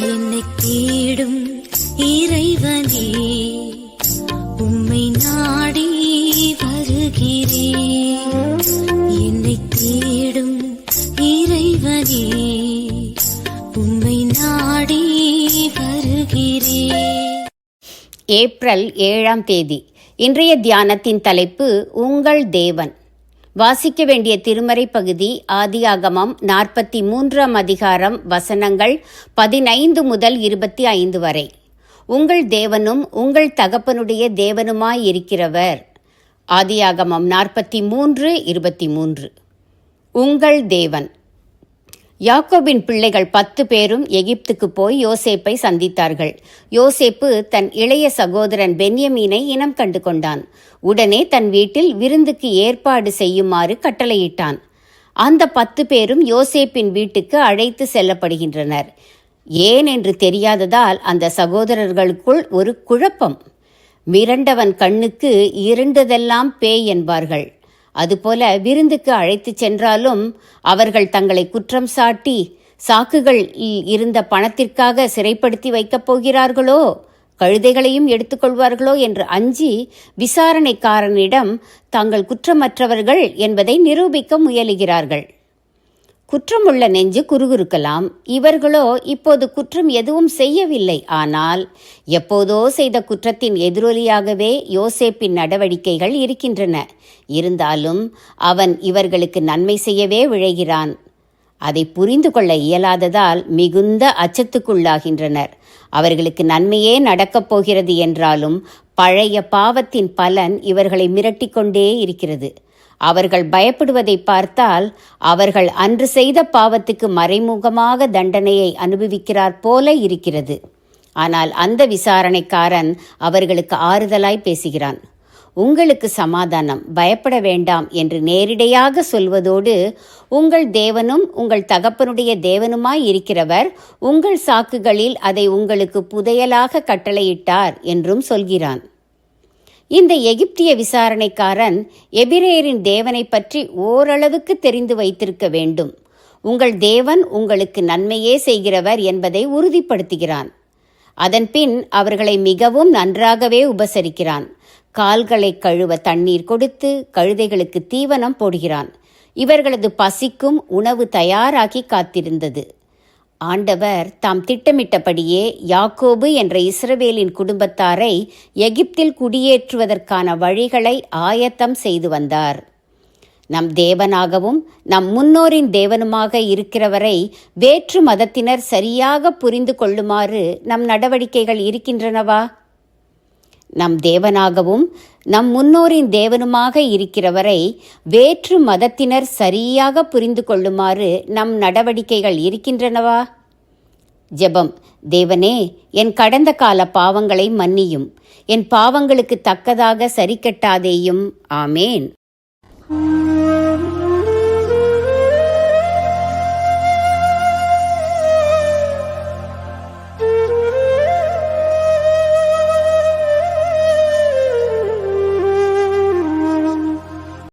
என்னை தேடும் இறைவனே உம்மை நாடி வருகிறேன் என்னை தேடும் இறைவனே உம்மை நாடி வருகிறேன் ஏப்ரல் ஏழாம் தேதி. இன்றைய தியானத்தின் தலைப்பு உங்கள் தேவன். வாசிக்க வேண்டிய திருமறை பகுதி ஆதியாகமம் நாற்பத்தி மூன்றாம் அதிகாரம் வசனங்கள் பதினைந்து முதல் இருபத்தி ஐந்து வரை. உங்கள் தேவனும் உங்கள் தகப்பனுடைய தேவனுமாய் இருக்கிறவர். ஆதியாகமம் நாற்பத்தி மூன்று இருபத்தி மூன்று உங்கள் தேவன். யாக்கோபின் பிள்ளைகள் பத்து பேரும் எகிப்துக்கு போய் யோசேப்பை சந்தித்தார்கள். யோசேப்பு தன் இளைய சகோதரன் பென்யமீனை இனம் கண்டு கொண்டான். உடனே தன் வீட்டில் விருந்துக்கு ஏற்பாடு செய்யுமாறு கட்டளையிட்டான். அந்த பத்து பேரும் யோசேப்பின் வீட்டுக்கு அழைத்து செல்லப்படுகின்றனர். ஏன் என்று தெரியாததால் அந்த சகோதரர்களுக்குள் ஒரு குழப்பம். மிரண்டவன் கண்ணுக்கு இருண்டதெல்லாம் பேய் என்பார்கள். அதுபோல விருந்துக்கு அழைத்துச் சென்றாலும் அவர்கள் தங்களை குற்றம் சாட்டி சாக்குகள் இருந்த பணத்திற்காக சிறைப்படுத்தி வைக்கப் போகிறார்களோ? கழுதைகளையும் எடுத்துக்கொள்வார்களோ என்று அஞ்சி விசாரணைக்காரனிடம் தாங்கள் குற்றமற்றவர்கள் என்பதை நிரூபிக்க முயலுகிறார்கள். குற்றமுள்ள நெஞ்சு குறுகுறுக்கலாம். இவர்களோ இப்போது குற்றம் எதுவும் செய்யவில்லை. ஆனால் எப்போதோ செய்த குற்றத்தின் எதிரொலியாகவே யோசேப்பின் நடவடிக்கைகள் இருக்கின்றன. இருந்தாலும் அவன் இவர்களுக்கு நன்மை செய்யவே விழைகிறான். அதை புரிந்து கொள்ள இயலாததால் மிகுந்த அச்சத்துக்குள்ளாகின்றனர். அவர்களுக்கு நன்மையே நடக்கப் போகிறது என்றாலும் பழைய பாவத்தின் பலன் இவர்களை மிரட்டிக்கொண்டே இருக்கிறது. அவர்கள் பயப்படுவதை பார்த்தால் அவர்கள் அன்று செய்த பாவத்துக்கு மறைமுகமாக தண்டனையை அனுபவிக்கிறார் போல இருக்கிறது. ஆனால் அந்த விசாரணைக்காரன் அவர்களுக்கு ஆறுதலாய் பேசுகிறான். உங்களுக்கு சமாதானம் பயப்பட வேண்டாம் என்று நேரிடையாக சொல்வதோடு உங்கள் தேவனும் உங்கள் தகப்பனுடைய தேவனுமாய் இருக்கிறவர் உங்கள் சாக்குகளில் அதை உங்களுக்கு புதையலாக கட்டளையிட்டார் என்றும் சொல்கிறான். இந்த எகிப்திய விசாரணைக்காரன் எபிரேயரின் தேவனை பற்றி ஓரளவுக்கு தெரிந்து வைத்திருக்க வேண்டும். உங்கள் தேவன் உங்களுக்கு நன்மையே செய்கிறவர் என்பதை உறுதிப்படுத்துகிறான். அதன்பின் அவர்களை மிகவும் நன்றாகவே உபசரிக்கிறான். கால்களை கழுவ தண்ணீர் கொடுத்து கழுதைகளுக்கு தீவனம் போடுகிறான். இவர்களது பசிக்கும் உணவு தயாராகி காத்திருந்தது. ஆண்டவர் தாம் திட்டமிட்டபடியே யாக்கோபு என்ற இஸ்ரவேலின் குடும்பத்தாரை எகிப்தில் குடியேற்றுவதற்கான வழிகளை ஆயத்தம் செய்து வந்தார். நம் தேவனாகவும் நம் முன்னோரின் தேவனுமாக இருக்கிறவரை வேற்று மதத்தினர் சரியாக புரிந்து கொள்ளுமாறு நம் நடவடிக்கைகள் இருக்கின்றனவா? நம் தேவனாகவும் நம் முன்னோரின் தேவனுமாக இருக்கிறவரை வேற்று மதத்தினர் சரியாக புரிந்து கொள்ளுமாறு நம் நடவடிக்கைகள் இருக்கின்றனவா? ஜெபம். தேவனே என் கடந்த கால பாவங்களை மன்னியும். என் பாவங்களுக்கு தக்கதாக சரி கட்டாதேயும். ஆமேன்.